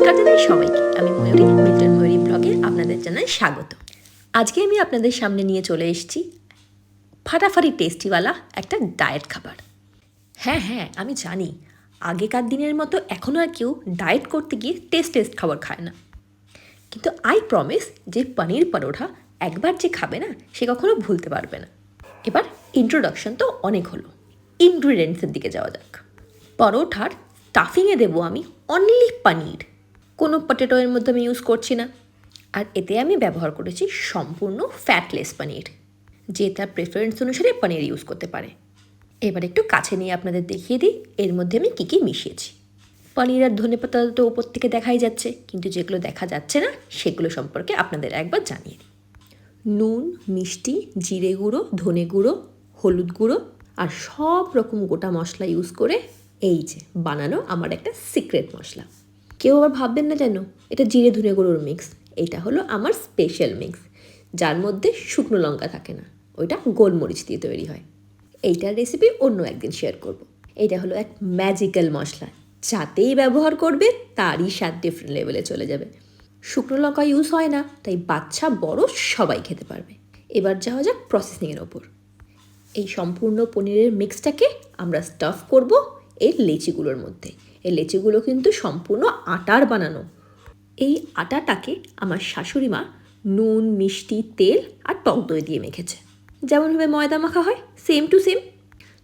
নমস্কার জানাই সবাইকে। আমি ময়ূরী মিল্টন ময়ূরী ব্লগে আপনাদের জানাই স্বাগত। আজকে আমি আপনাদের সামনে নিয়ে চলে এসেছি ফাটাফাটি টেস্টিওয়ালা একটা ডায়েট খাবার। হ্যাঁ হ্যাঁ আমি জানি, আগেকার দিনের মতো এখনও আর কেউ ডায়েট করতে গিয়ে টেস্ট টেস্ট খাবার খায় না। কিন্তু আই প্রমিস যে পনির পরোটা একবার যে খাবে না, সে কখনো ভুলতে পারবে না। এবার ইন্ট্রোডাকশন তো অনেক হলো। ইনগ্রিডিয়েন্টসের দিকে যাওয়া যাক। পরোঠার স্টাফিংয়ে দেবো আমি অনলি পনির। কোনো পটেটো এর মধ্যে আমি ইউজ করছি না। আর এতে আমি ব্যবহার করেছি সম্পূর্ণ ফ্যাটলেস পনির যে তার প্রেফারেন্স অনুসারে পনির ইউজ করতে পারে। এবার একটু কাছে নিয়ে আপনাদের দেখিয়ে দিই, এর মধ্যে আমি কী কী মিশিয়েছি। পনির আর ধনে পাতা তো ওপর থেকে দেখাই যাচ্ছে, কিন্তু যেগুলো দেখা যাচ্ছে না, সেগুলো সম্পর্কে আপনাদের একবার জানিয়ে দিই। নুন, মিষ্টি, জিরে গুঁড়ো, ধনে গুঁড়ো, হলুদ গুঁড়ো, আর সব রকম গোটা মশলা ইউজ করে এই যে বানানো আমার একটা সিক্রেট মশলা। কেউ আবার ভাববেন না যেন, এটা জিরে ধনে গুঁড়োর মিক্স এইটা হলো আমার স্পেশাল মিক্স যার মধ্যে শুকনো লঙ্কা থাকে না, ওইটা গোলমরিচ দিয়ে তৈরি হয়। এইটার রেসিপি অন্য একদিন শেয়ার করব। এটা হলো এক ম্যাজিক্যাল মশলা, যাতেই ব্যবহার করবে তারই স্বাদ ডিফারেন্ট লেভেলে চলে যাবে। শুকনো লঙ্কা ইউজ হয় না, তাই বাচ্চা বড় সবাই খেতে পারবে। এবার যাওয়া যাক প্রসেসিংয়ের ওপর। এই সম্পূর্ণ পনিরের মিক্সটাকে আমরা স্টাফ করব এর লেচিগুলোর মধ্যে। এই লেচিগুলো কিন্তু সম্পূর্ণ আটার বানানো। এই আটাটাকে আমার শাশুড়ি মা নুন, মিষ্টি, তেল আর টক দই দিয়ে মেখেছে। যেমনভাবে ময়দা মাখা হয় সেম টু সেম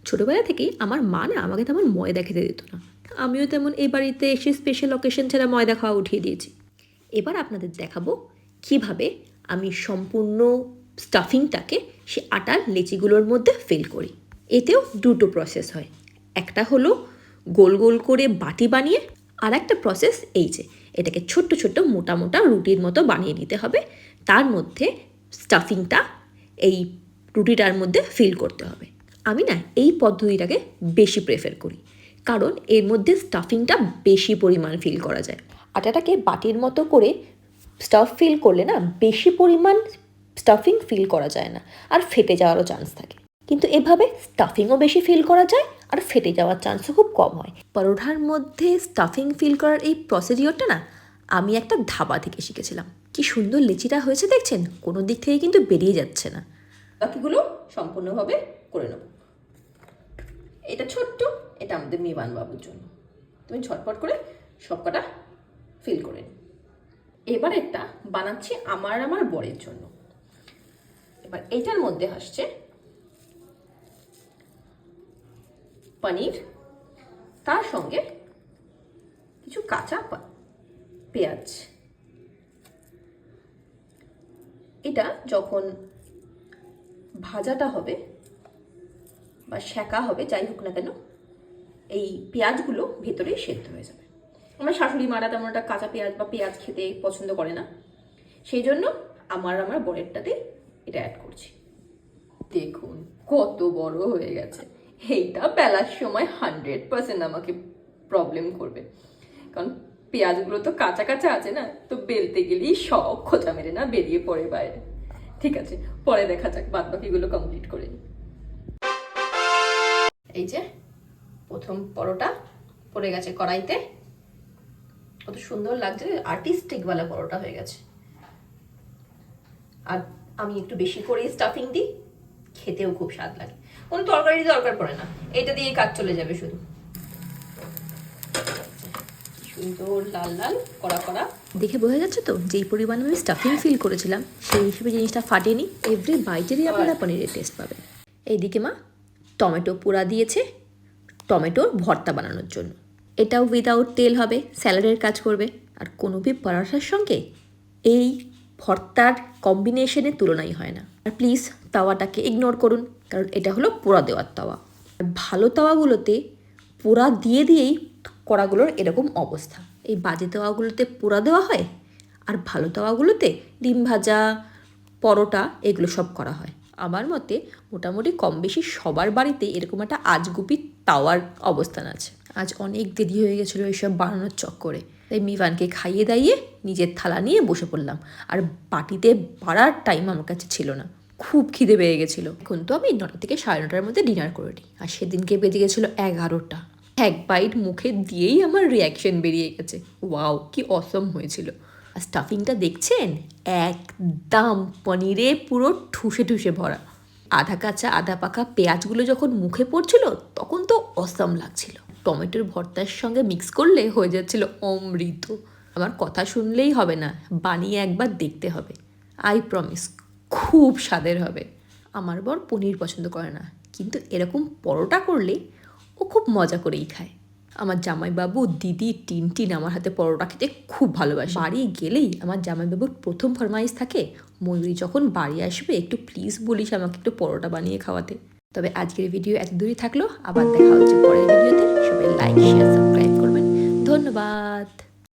ছোটোবেলা থেকেই আমার মা না আমাকে তেমন ময়দা খেতে দিত না। আমিও তেমন এই বাড়িতে এসে স্পেশাল অকেশন ছাড়া ময়দা খাওয়া উঠিয়ে দিয়েছি। এবার আপনাদের দেখাবো কীভাবে আমি সম্পূর্ণ স্টাফিংটাকে সে আটার লেচিগুলোর মধ্যে ফিল করি। এতেও দুটো প্রসেস হয়। একটা হলো গোল গোল করে বাটি বানিয়ে আর একটা প্রসেস এই যে, এটাকে ছোট্ট ছোট্ট মোটা মোটা রুটির মতো বানিয়ে নিতে হবে। তার মধ্যে স্টাফিংটা এই রুটিটার মধ্যে ফিল করতে হবে। আমি না এই পদ্ধতিটাকে বেশি প্রেফার করি, কারণ এর মধ্যে স্টাফিংটা বেশি পরিমাণ ফিল করা যায়। আটাটাকে বাটির মতো করে স্টাফ ফিল করলে না বেশি পরিমাণ স্টাফিং ফিল করা যায় না, আর ফেটে যাওয়ারও চান্স থাকে। কিন্তু এভাবে স্টাফিংও বেশি ফিল করা যায় আর ফেটে যাওয়ার চান্সও খুব কম হয়। পরোঠার মধ্যে স্টাফিং ফিল করার এই প্রসিডিওরটা না, আমি একটা ধাবা থেকে শিখেছিলাম। কি সুন্দর লেচিটা হয়েছে দেখছেন? কোনো দিক থেকে কিন্তু বেরিয়ে যাচ্ছে না। বাকিগুলো সম্পূর্ণভাবে করে নেব। এটা ছোট্ট, এটা আমাদের মিবান বাবুর জন্য। তুমি ঝটপট করে সবকটা ফিল করে এবার এটা বানাচ্ছি আমার আমার বরের জন্য। এবার এটার মধ্যে আসছে পনির, তার সঙ্গে কিছু কাঁচা পেঁয়াজ। এটা যখন ভাজাটা হবে বা সেকা হবে, যাই হোক না কেন, এই পেঁয়াজগুলো ভেতরেই সেদ্ধ হয়ে যাবে। আমার শাশুড়ি মারা তেমন একটা কাঁচা পেঁয়াজ বা পেঁয়াজ খেতে পছন্দ করে না। সেই জন্য আমার আমার বরেরটাতে এটা অ্যাড করছি। দেখুন, কত বড় হয়ে গেছে। এইটা বেলার সময় হান্ড্রেড পার্সেন্ট আমাকে প্রবলেম করবে। কারণ পেঁয়াজগুলো তো কাঁচা কাঁচা আছে না, তো বেলতে গেলেই সব খোঁচা মেরে না বেরিয়ে পড়ে বাইরে। ঠিক আছে, পরে দেখা যাক বাদ বাকিগুলো কমপ্লিট করে নিই। এই যে, প্রথম পরোটা পড়ে গেছে কড়াইতে। কত সুন্দর লাগছে আর্টিস্টিক ওয়ালা পরোটা হয়ে গেছে। আর আমি একটু বেশি করে স্টাফিং দিই। খেতেও খুব স্বাদ লাগে। কোনো তরকারি দরকার পড়ে না। এটা দিয়ে কাজ চলে যাবে শুধু। সুন্দর লাল লাল কড়া কড়া। দেখে বোঝা যাচ্ছে তো যেই পরিমাণ আমি স্টাফিং ফিল করেছিলাম সেই হিসেবে জিনিসটা ফাটেনি এভরি বাইটেরই আপনারা পনিরের টেস্ট পাবেন এইদিকে মা টমেটো পোড়া দিয়েছে টমেটোর ভর্তা বানানোর জন্য। এটাও উইদাউট তেল হবে স্যালাডের কাজ করবে। আর কোনো বি পরাঠার সঙ্গে এই ভর্তার কম্বিনেশনের তুলনাই হয় না। আর প্লিজ তাওয়াটাকে ইগনোর করুন, কারণ এটা হলো পোড়া দেওয়ার তাওয়া। আর ভালো তাওয়াগুলোতে পোড়া দিয়ে দিয়েই কড়াগুলোর এরকম অবস্থা। এই বাজে তাওয়াগুলোতে পোড়া দেওয়া হয়, আর ভালো তাওয়াগুলোতে ডিম ভাজা, পরোটা এগুলো সব করা হয়। আমার মতে মোটামুটি কম বেশি সবার বাড়িতে এরকম একটা আজগুপি তাওয়ার অবস্থান আছে। আজ অনেক দেরি হয়ে গেছিল এইসব বানানোর চক্করে। তাই মিভানকে খাইয়ে দাইয়ে নিজের থালা নিয়ে বসে পড়লাম। আর বাটিতে বাড়ার টাইম আমার কাছে ছিল না। খুব খিদে পেয়ে গেছিল। এখন তো আমি নটা থেকে সাড়ে নটার মধ্যে ডিনার করে নিই। আর সেদিনকে বেজে গেছিল এগারোটা। এক বাইট মুখে দিয়েই আমার রিয়াকশন বেরিয়ে গেছে। ওয়াও কি অসম হয়েছিল। আর স্টাফিংটা দেখছেন? একদম পনিরে পুরো ঠুসে ঠুসে ভরা। আধা কাঁচা, আধা পাকা পেঁয়াজগুলো যখন মুখে পড়ছিল, তখন তো অসম লাগছিল। টমেটোর ভর্তার সঙ্গে মিক্স করলে হয়ে যাচ্ছিল অমৃত। আমার কথা শুনলেই হবে না, বানিয়ে একবার দেখতে হবে। আই প্রমিস খুব স্বাদের হবে। আমার বর পনির পছন্দ করে না, কিন্তু এরকম পরোটা করলে ও খুব মজা করেই খায়। আমার জামাইবাবু, দিদি, টিনটিন আমার হাতে পরোটা খেতে খুব ভালোবাসে। বাড়ি গেলেই আমার জামাইবাবুর প্রথম ফরমাইশ থাকে, ময়ূরী যখন বাড়ি আসবে, একটু প্লিজ বলিস আমাকে একটু পরোটা বানিয়ে খাওয়াতে। তবে আজকের ভিডিও এত দূরই থাকল, আবার দেখা হচ্ছে পরের ভিডিওতে। সবাই লাইক শেয়ার সাবস্ক্রাইব করবেন। ধন্যবাদ।